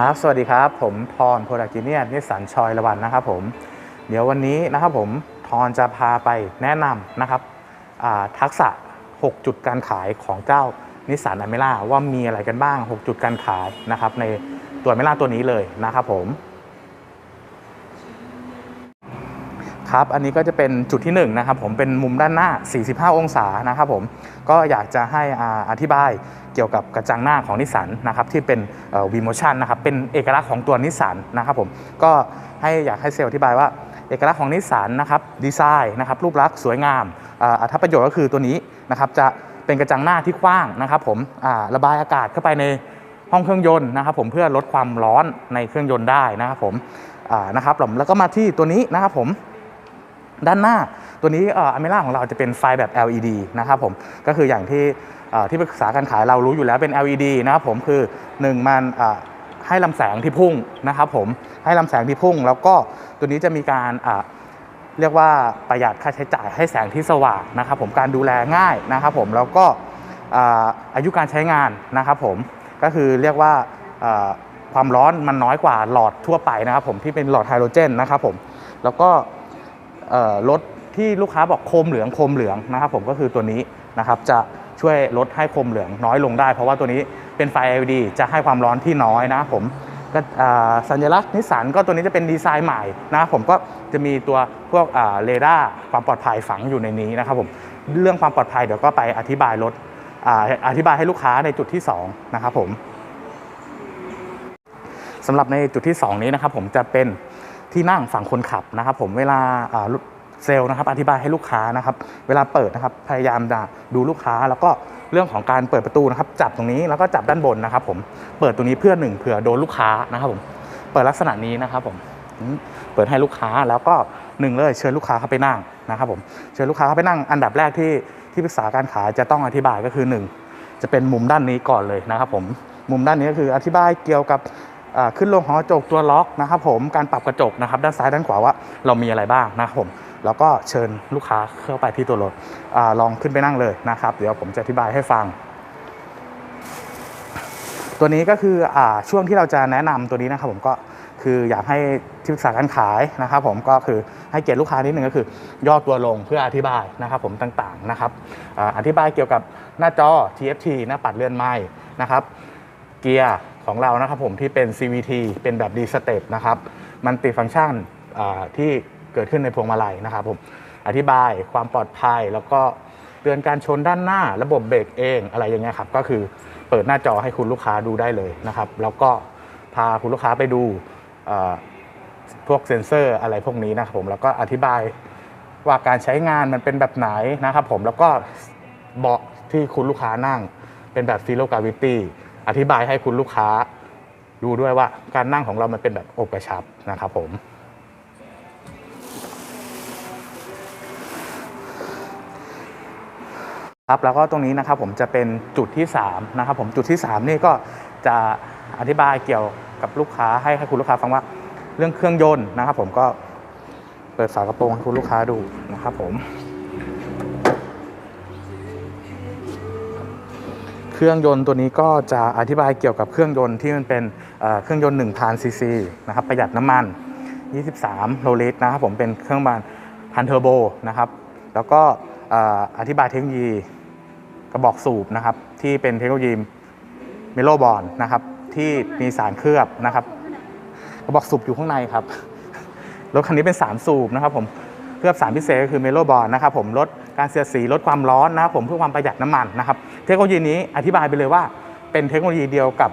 ครับ สวัสดีครับ ผมทอนโปรดักจิเนียนิสสันชอยละวันนะครับผม เดี๋ยววันนี้นะครับผมทอนจะพาไปแนะนำนะครับทักษะ 6 จุดการขายของเจ้านิสสันอเมร่าว่ามีอะไรกันบ้าง 6 จุดการขายนะครับในตัวอเมร่าตัวนี้เลยนะครับผม ครับ อันนี้ก็จะเป็นจุดที่1นะครับผมเป็นมุมด้านหน้า 45 องศานะครับผมก็อยากจะให้อธิบายเกี่ยวกับกระจังหน้าของนิสสันนะครับที่เป็นวีโมชันนะครับเป็นเอกลักษณ์ของตัวนิสสันนะครับผมก็ให้อยากให้เซลล์อธิบายว่าเอกลักษณ์ของนิสสันนะครับดีไซน์นะครับรูปลักษณ์สวยงามอ่าอัตประโยชน์ก็คือตัวนี้นะครับจะเป็นกระจังหน้าที่กว้างนะครับผมอ่าระบายอากาศเข้าไปในห้องเครื่องยนต์นะครับผมเพื่อลดความร้อนในเครื่องยนต์ได้นะครับผมอ่านะครับผมแล้วก็มาที่ตัวนี้นะครับผม ด้านหน้าตัวนี้อเมล่าของเราจะเป็นไฟแบบ LED นะครับผมก็คืออย่างที่ที่ปรึกษาการขายเรารู้อยู่แล้วเป็น LED นะครับผมคือ 1 มันให้ลำแสงที่พุ่งนะครับผมให้ลำแสงที่พุ่ง แล้วก็ตัวนี้จะมีการเรียกว่าประหยัดค่าใช้จ่ายให้แสงที่สว่างนะครับผมการดูแลง่ายนะครับผมแล้วก็อาอายุการใช้งานนะครับผมก็คือเรียกว่าาความร้อนมันน้อยกว่าหลอดทั่วไปนะครับผมที่เป็นหลอดไฮโดรเจนนะครับผมแล้วก็ รถที่ลูกค้าบอกโคมเหลืองโคมเหลืองนะครับผมก็คือตัวนี้นะครับจะช่วยลดให้โคมเหลืองน้อยลงได้ เพราะว่าตัวนี้เป็นไฟ LED จะให้ความร้อนที่น้อยนะครับผมก็สัญลักษณ์นิสสันก็ตัวนี้จะเป็นดีไซน์ใหม่นะครับผมก็จะมีตัวพวกเรดาร์ความปลอดภัยฝังอยู่ในนี้นะครับผมเรื่องความปลอดภัยเดี๋ยวก็ไปอธิบายรถอธิบายให้ลูกค้าในจุดที่สองนะครับผมสำหรับในจุดที่ 2 นี้นะครับผมจะเป็น ที่นั่งฝั่งคนขับนะครับ ผมเวลาเซลล์นะครับอธิบายให้ลูกค้านะครับ เวลาเปิดนะครับพยายามดูลูกค้า แล้วก็เรื่องของการเปิดประตูนะครับ จับตรงนี้แล้วก็จับด้านบนนะครับ ผมเปิดตรงนี้เพื่อหนึ่งเผื่อโดนลูกค้านะครับ ผมเปิดลักษณะนี้นะครับ ผมเปิดให้ลูกค้าแล้วก็หนึ่งเลยเชิญลูกค้าเข้าไปนั่งนะครับ ผมเชิญลูกค้าเข้าไปนั่งอันดับแรกที่ที่ปรึกษาการขายจะต้องอธิบายก็คือหนึ่งจะเป็นมุมด้านนี้ก่อนเลยนะครับ ผมมุมด้านนี้ก็คืออธิบายเกี่ยวกับ ขึ้นลงของกระจกตัวล็อกนะครับผมการปรับกระจกนะครับด้านซ้ายด้านขวาว่าเรามีอะไรบ้างนะครับผมแล้วก็เชิญลูกค้าเข้าไปที่ตัวรถอลองขึ้นไปนั่งเลยนะครับ เดี๋ยวผมจะอธิบายให้ฟัง ตัวนี้ก็คืออช่วงที่เราจะแนะนำตัวนี้นะครับผมก็คืออยากให้ที่ปรึกษาการขายนะครับ ผมก็คือให้เกียรติลูกค้านิดนึงก็คือย่อตัวลงเพื่ออธิบายนะครับ ผมต่างๆนะครับออธิบายเกี่ยวกับหน้าจอ TFT หน้าปัดเลื่อนไม้นะครับ เกียร์ ของเรานะครับผมที่เป็น CVT เป็นแบบ D step นะครับมันติฟังก์ชันที่เกิดขึ้นในพวงมาลัยนะครับผมอธิบายความปลอดภัยแล้วก็เตือนการชนด้านหน้าระบบเบรกเองอะไรอย่างเงี้ยครับก็คือเปิดหน้าจอให้คุณลูกค้าดูได้เลยนะครับ แล้วก็พาคุณลูกค้าไปดูพวกเซ็นเซอร์อะไรพวกนี้นะครับผมแล้วก็อธิบายว่าการใช้งานมันเป็นแบบไหนนะครับผมแล้วก็เบาะที่คุณลูกค้านั่งเป็นแบบ Zero Gravity อธิบายให้คุณลูกค้าดูด้วยว่าการนั่งของเรามันเป็นแบบอกกระชับนะครับผมครับแล้วก็ตรงนี้นะครับผมจะเป็นจุดที่3นะครับผมจุดที่ 3 นี่ก็จะอธิบายเกี่ยวกับลูกค้าให้ให้คุณลูกค้าฟังว่าเรื่องเครื่องยนต์นะครับ ผมก็เปิดฝากระโปรงให้คุณลูกค้าดูนะครับผม เครื่องยนต์ตัวนี้ก็จะอธิบายเกี่ยวกับเครื่องยนต์ที่มันเป็นเครื่องยนต์1,000ซีซีนะครับประหยัดน้ำมัน 23โลลิตรนะครับผมเป็นเครื่องมันพันเทอร์โบนะครับแล้วก็อธิบายเทคโนโลยีกระบอกสูบนะครับที่เป็นเทคโนโลยีเมโลบอลนะครับที่มีสารเคลือบนะครับกระบอกสูบอยู่ข้างในครับรถคันนี้เป็น 3 สูบนะครับผมเคลือบสารพิเศษก็คือเมโลบอลนะครับผมลด การเสียดสีลดความร้อนนะครับผมเพื่อความประหยัดน้ำมันนะครับ เทคโนโลยีนี้อธิบายไปเลยว่า เป็นเทคโนโลยีเดียวกับ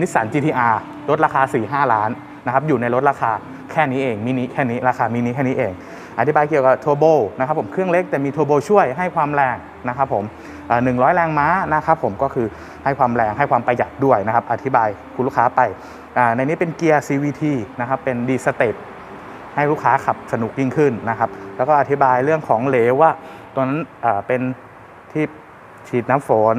นิสสัน GTR ลดราคา 4-5 ล้านนะครับอยู่ในรถราคาแค่นี้เองมินิแค่นี้ราคามินิแค่นี้เอง อธิบายเกี่ยวกับโทโบนะครับผมเครื่องเล็กแต่มีโทโบช่วยให้ความแรงนะครับผมเอ่อ100แรงม้านะครับผมก็คือให้ความแรงให้ความประหยัดด้วยนะครับ อธิบายคุณลูกค้าไปในนี้เป็นเกียร์ CVT นะครับเป็น D step ให้ลูกค้าขับสนุกยิ่งขึ้นนะครับ แล้วก็อธิบายเรื่องของเหลวว่าตัวนั้นเป็นที่ฉีดน้ำฝน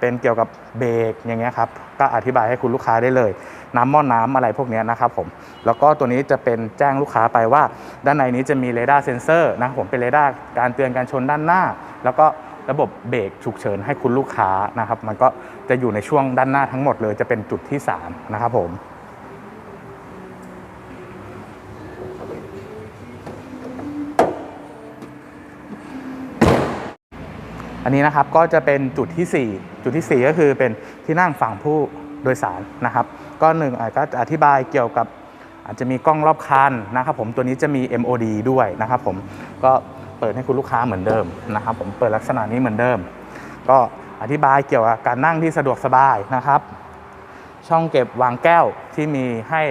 เป็นเกี่ยวกับเบรกอย่างเงี้ยครับ ก็อธิบายให้คุณลูกค้าได้เลย น้ำหม้อน้ำอะไรพวกนี้นะครับผม แล้วก็ตัวนี้จะเป็นแจ้งลูกค้าไปว่า ด้านในนี้จะมีเรดาร์เซนเซอร์นะผมเป็นเรดาร์การเตือนการชนด้านหน้า แล้วก็ระบบเบรกฉุกเฉินให้คุณลูกค้านะครับ มันก็จะอยู่ในช่วงด้านหน้าทั้งหมดเลยจะเป็นจุดที่ 3 นะครับผม อันนี้นะครับก็จะเป็นจุดที่ 4 จุดทีสี่ 4 ก็คือเป็นที่นั่งฝั่งผู้โดยสารนะครับ ก็หนึ่งอะก็จะอธิบายเกี่ยวกับอาจจะมีกล้องรอบคันนะครับผมตัวนี้จะมี MOD ด้วยนะครับผมก็เปิดให้คุณลูกค้าเหมือนเดิมนะครับผมเปิดลักษณะนี้เหมือนเดิม ก็อธิบายเกี่ยวกับการนั่งที่สะดวกสบายนะครับ ช่องเก็บวางแก้วที่มีให้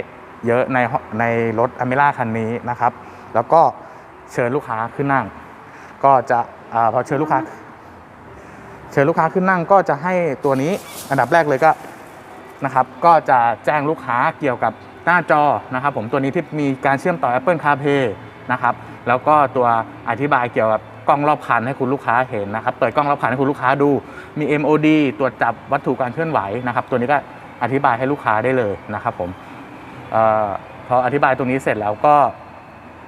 เยอะในในรถอเมร่าคันนี้นะครับ แล้วก็เชิญลูกค้าขึ้นนั่ง ก็จะอพอเชิญลูกค้า เชิญลูกค้าขึ้นนั่งก็จะให้ตัวนี้อันดับแรกเลยก็นะครับก็จะแจ้งลูกค้าเกี่ยวกับหน้าจอนะครับ ผมตัวนี้ที่มีการเชื่อมต่อ Apple CarPlay นะครับแล้วก็ตัวอธิบายเกี่ยวกับกล้องรอบคันให้คุณลูกค้าเห็นนะครับเปิดกล้องรอบคันให้คุณลูกค้าดูมี MOD ตรวจจับวัตถุการเคลื่อนไหวนะครับ ตัวนี้ก็อธิบายให้ลูกค้าได้เลยนะครับผมออพออธิบายตรงนี้เสร็จแล้วก็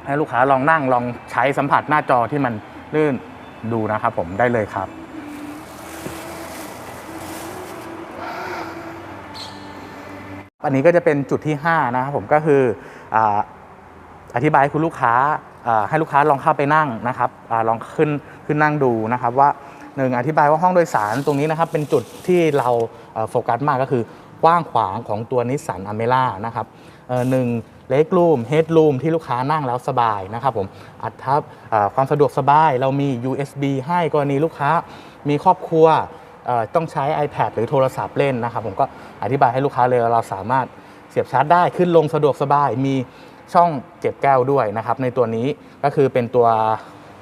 ให้ลูกค้าลองนั่งลองใช้สัมผัสหน้าจอที่มันลื่นดูนะครับผมได้เลยครับ อันนี้ก็จะเป็นจุดที่ 5 นะครับผมก็คืออธิบายให้คุณลูกค้าให้ลูกค้าลองเข้าไปนั่งนะครับอลองขึ้นขึ้นนั่งดูนะครับว่าหนึ่งอธิบายว่าห้องโดยสารตรงนี้นะครับเป็นจุดที่เราโฟกัสมากก็คือกว้างขวางของตัวนิสสันอเมร่านะครับหนึ่งเล็กรูมเฮดรูมที่ลูกค้านั่งแล้วสบายนะครับผมอัดทับความสะดวกสบายเรามี USB ให้กรณีลูกค้ามีครอบครัว ต้องใช้ iPad หรือโทรศัพท์เล่นนะครับ ผมก็อธิบายให้ลูกค้าเลยเราสามารถเสียบชาร์จได้ขึ้นลงสะดวกสบายมีช่องเก็บแก้วด้วยนะครับ ในตัวนี้ก็คือเป็นตัว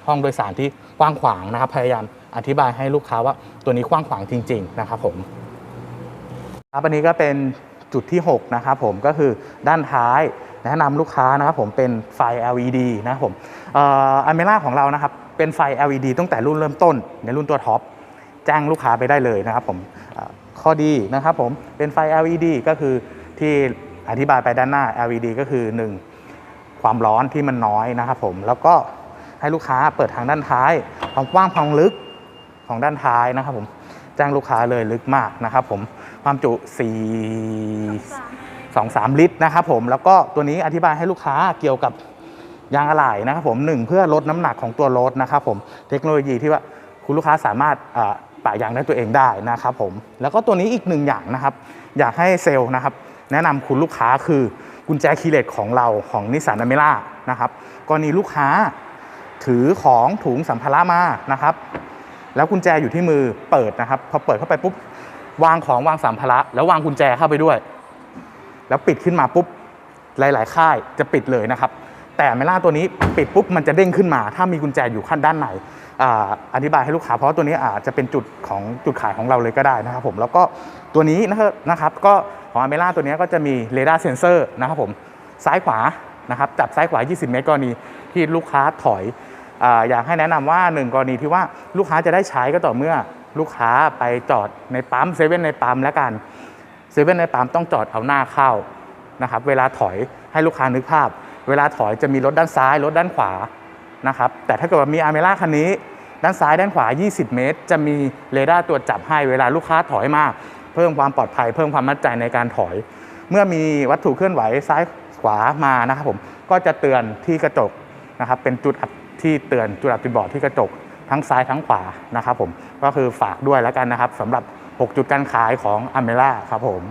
ห้องโดยสารที่กว้างขวางนะครับ พยายามอธิบายให้ลูกค้าว่าตัวนี้กว้างขวางจริง ๆ นะครับผมครับอันนี้ก็เป็นจุดที่ 6 นะครับผมก็คือด้านท้ายแนะนำลูกค้านะครับผมเป็นไฟ LED นะครับผมเอ่อเมร่าของเรานะครับเป็นไฟ LED ตั้งแต่รุ่นเริ่มต้นในรุ่นตัวท็อป แจ้งลูกค้าไปได้เลยนะครับผมข้อดีนะครับผมเป็นไฟ LED ก็คือที่อธิบายไปด้านหน้า LED ก็คือ 1 ความร้อนที่มันน้อยนะครับผมแล้วก็ให้ลูกค้าเปิดทางด้านท้าย ความกว้างความลึกของด้านท้ายนะครับผมแจ้งลูกค้าเลยลึกมากนะครับผมความจุ 4 2 3 ลิตรนะครับผมแล้วก็ตัวนี้อธิบายให้ลูกค้าเกี่ยวกับยางอะไหล่นะครับผมหนึ่งเพื่อลดน้ำหนักของตัวรถนะครับผมเทคโนโลยีที่ว่าคุณลูกค้าสามารถ ปะยางได้ตัวเองได้นะครับผมแล้วก็ตัวนี้อีกหนึ่งอย่างนะครับ อยากให้เซลล์นะครับ แนะนำคุณลูกค้าคือกุญแจคีย์เลสของเราของนิสสันอเมร่านะครับกรณีลูกค้าถือของถุงสัมภาระมานะครับ แล้วกุญแจอยู่ที่มือเปิดนะครับพอเปิดเข้าไปปุ๊บวางของวางสัมภาระแล้ววางกุญแจเข้าไปด้วย แล้วปิดขึ้นมาปุ๊บหลาย ๆ ค่ายจะปิดเลยนะครับ แต่เมล่าตัวนี้ปิดปุ๊บมันจะเด้งขึ้นมา ถ้ามีกุญแจอยู่ขั้นด้านใน อธิบายให้ลูกค้าเพราะตัวนี้อาจจะเป็นจุดของจุดขายของเราเลยก็ได้นะครับผมแล้วก็ตัวนี้นะครับก็ของอเมล่าตัวนี้ก็จะมีเรดาร์เซนเซอร์นะครับผมซ้ายขวานะครับจับซ้ายขวา 20 เมตรกรณีที่ลูกค้าถอยออยากให้แนะนำว่าหนึ่งกรณีที่ว่าลูกค้าจะได้ใช้ก็ต่อเมื่อลูกค้าไปจอดในปั๊มเซเว่นในปั๊มแล้วกันเซเว่นในปั๊มต้องจอดเอาหน้าเข้านะครับเวลาถอยให้ลูกค้านึกภาพ เวลาถอยจะมีรถด้านซ้ายรถด้านขวา นะครับ แต่ถ้าเกิดว่ามีอาร์เมล่าคันนี้ ด้านซ้ายด้านขวา 20 เมตร จะมีเรดาร์ตรวจจับให้เวลาลูกค้าถอยมา เพิ่มความปลอดภัย เพิ่มความมั่นใจในการถอย เมื่อมีวัตถุเคลื่อนไหวซ้ายขวามานะครับผมก็จะเตือนที่กระจกนะครับเป็นจุดอับที่เตือนจุดอับติดบอร์ดที่กระจกทั้งซ้ายทั้งขวานะครับผมก็คือฝากด้วยแล้วกันนะครับสำหรับ 6 จุดการขายของอเมล่าครับผม